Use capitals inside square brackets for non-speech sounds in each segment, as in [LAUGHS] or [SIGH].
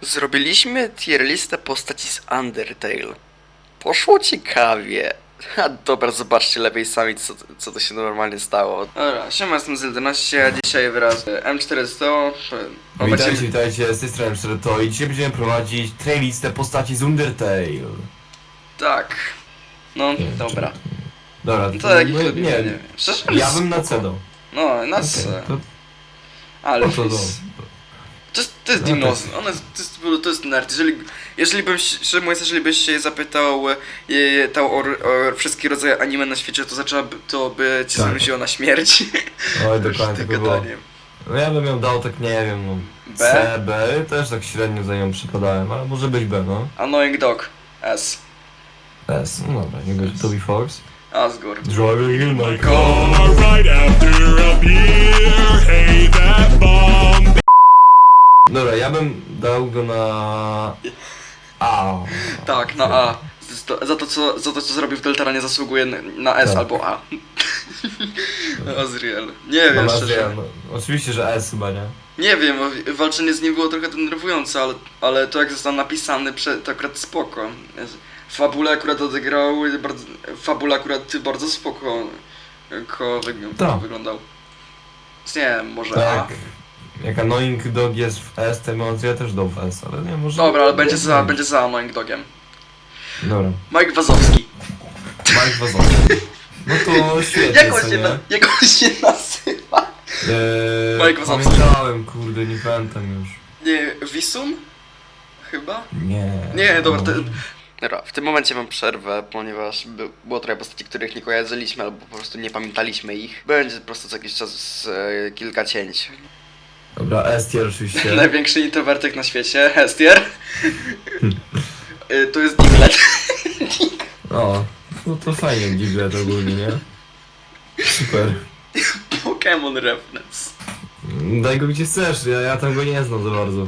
Zrobiliśmy tier listę postaci z Undertale. Poszło ciekawie. A dobra, zobaczcie lepiej sami, co, co to się normalnie stało. Dobra, siema, jestem z 11, a dzisiaj wraz z M400. No, Witajcie, witajcie, z tej strony Szreto i dzisiaj będziemy prowadzić playlistę postaci z Undertale. Tak. No, Nie, dobra. Dobra, No to jak ich no, lubimy, nie nie, wiem. Szczerze, ja bym na spoko. C dał. No, na C. Okej, to, Ale no to, to, fis. To jest, to jest No dinos, on jest, to jest, to jest nerd. Jeżeli, jeżeli bym, mówiąc, jeżeli byś się zapytał e, tą o, o wszystkie rodzaje anime na świecie, to zaczęłaby, to by cię Tak. zwróciło na śmierć. Oj, dokładnie tak by było. No ja bym ją dał tak, nie wiem, no. B? C, B, też tak średnio za nią przypadałem, ale może być B, no. Annoying Dog. S. S, no dobra, nie będzie Toby Fox. Asgore. Driving in my car. Alright after a beer, hey that bomb. Ja bym dał go na... A. Tak, na A. Za to, za to, co, za to, co zrobił w Deltaranie zasługuje na, na S Tak. albo A. [LAUGHS] Azriel. Nie No, wiem, na szczerze. no, oczywiście, że S chyba, nie? Nie wiem, walczenie z nim było trochę denerwujące, ale, ale to jak został napisany, prze- to akurat spoko. Fabule akurat odegrał, bardzo, fabule akurat bardzo spoko ko wyg- Tak. wyglądał. Więc nie wiem, może Tak. Jak Annoying Dog jest w S, to ja też dał w S, ale nie, może... Dobra, ale będzie za, będzie za Annoying Dogiem. Dobra. Mike Wazowski. Mike Wazowski. No to świetnie, Jak on, co się nie? na, jak on się nazywa? Eee, Mike Wazowski. Pamiętałem, kurde, nie pamiętam już. Nie, Wisum? Chyba? Nie. Nie, dobra, to-. Dobra, w tym momencie mam przerwę, ponieważ by, było trochę postaci, których nie kojarzyliśmy albo po prostu nie pamiętaliśmy ich. Będzie po prostu co jakiś czas e, kilka cięć. Dobra, S tier oczywiście. Największy introwertyk na świecie, Hestier. Y, to jest Diglett. O, no to fajnie Giglet ogólnie, nie? Super. Pokémon Reference. Daj go gdzie chcesz, ja, ja tam go nie znam za bardzo.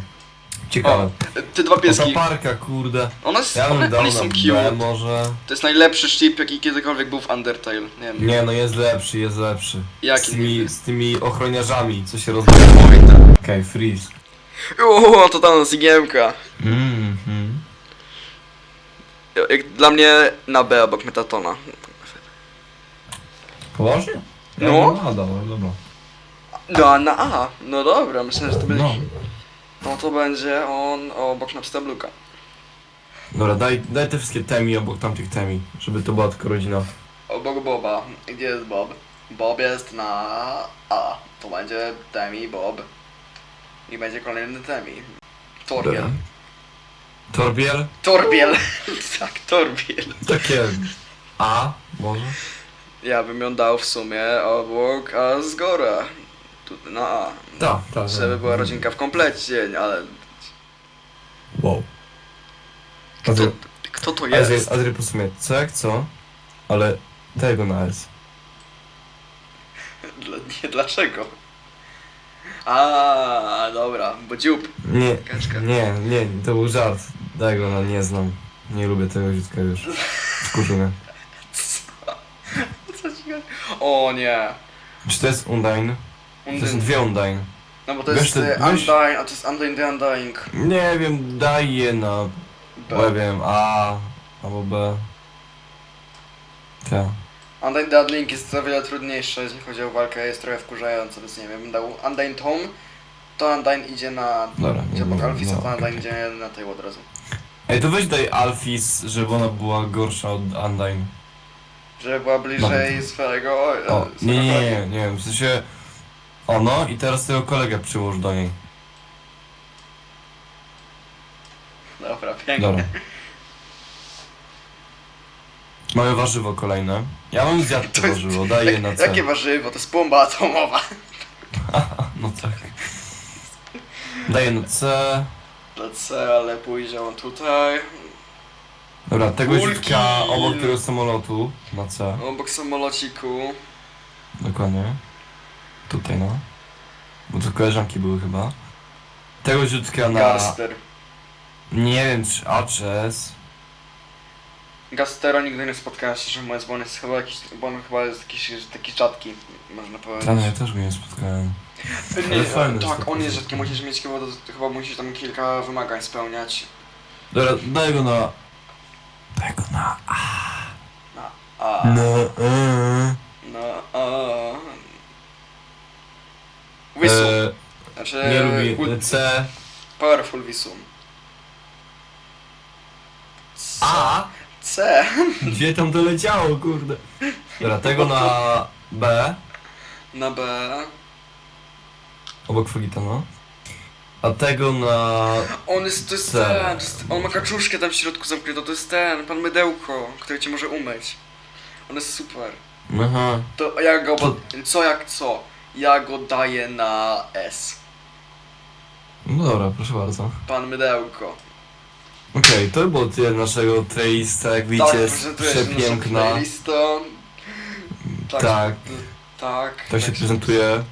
Ciekawe. Te dwa O, ta pieski. parka, kurde. One, Ja bym one, dał one na są B cute. może. To jest najlepszy sztip, jaki kiedykolwiek był w Undertale. Nie wiem. Nie, no jest lepszy, jest lepszy. Z Jaki? tymi, z tymi ochroniarzami, co się. Oj, tak. Okej, freeze. O, to tam z igiemka. Mhm. Jak Dla mnie na B obok Metatona. Poważnie? Ja No. bym A dał, ale dobra. No, na A. No dobra, myślę, że to będzie... No. No to będzie on obok na Bluka. Dobra, daj, daj te wszystkie temi obok tamtych temi, żeby to była tylko rodzina. Obok Boba. Gdzie jest Bob? Bob jest na A. To będzie Temi, Bob. I będzie kolejny Temi. Torbiel. Torbiel? Torbiel! [LAUGHS] tak, Torbiel. Takie A, może? Ja bym ją dał w sumie obok Asgora. Tu na A. Tak, tak. Żeby była rodzinka w komplecie, ale... Wow. Kto, Adry, kto to Adry, jest? Adry po sumie, co jak co? Ale tego na S. Dla, nie, dlaczego? A, dobra, bo dziób. Nie, Kaczka. nie, nie, to był żart. Daj go na nie znam. Nie lubię tego ziutka już. Wkurzył mnie. Co ci chodzi? O nie. Czy to jest Undyne? To są dwie Undyne. No bo to Wiesz, jest ty- e, Undyne, a to jest Undyne the Undying. Nie wiem, daj je na, B. nie wiem, A albo B. Tak. Undyne Undying jest o wiele trudniejsze, jeśli chodzi o walkę, jest trochę wkurzające, więc nie wiem, bym dał Undyne Tom, to Undyne idzie na... Dobra, Idzie obok Alfisa, no, to okej. Undyne idzie na tej od razu. Ej, to weź daj Alfis, żeby ona była gorsza od Undyne. Żeby była bliżej swojego... O, e, swojego nie, nie, kolegi. nie, nie wiem, w sensie ono i teraz tego kolegę przyłóż do niej. Dobra, pięknie. Dobra. Mamy warzywo kolejne. Ja bym zjadł to jest- warzywo, daj je na C. Jakie warzywo? To jest bomba atomowa. [LAUGHS] No tak. Daję na C. C, ale pójdzie on tutaj. Dobra, tego Kulki. ziutka obok tego samolotu na C. Obok samolociku. Dokładnie. Tutaj no. Bo to koleżanki były chyba. Tego ziutka na... Garster. Nie wiem czy A czy S. Gastero nigdy nie spotkałem się, szczerze mówiąc, bo on jest chyba jakiś, bo on chyba jest jakiś taki rzadki, można powiedzieć. Tam ja też go nie spotkałem. Nie, Ale jest tak, to. on jest rzadki, musisz mieć chyba, chyba musisz tam kilka wymagań spełniać. Dobra, daj go na... Daj go na... Na A, Na... E. na A. Wisum. E, Znaczy, nie lubi... ul- C... Powerful. C. A? C. [LAUGHS] Gdzie tam doleciało, kurde? Dobra, tego na B, Na B. obok Fogita, no. A tego na... On jest, to jest C. ten, to jest, on ma kaczuszkę tam w środku zamkniętą, to jest ten, pan Mydełko, który cię może umyć. On jest super. Aha. To ja go, To- co jak co, ja go daję na S. No dobra, proszę bardzo. Pan Mydełko. Okej, to było tyle naszego playlista, jak widzicie, jest prezentuje się naszą przepiękna. playlistą. Tak, Tak. tak się tak prezentuje.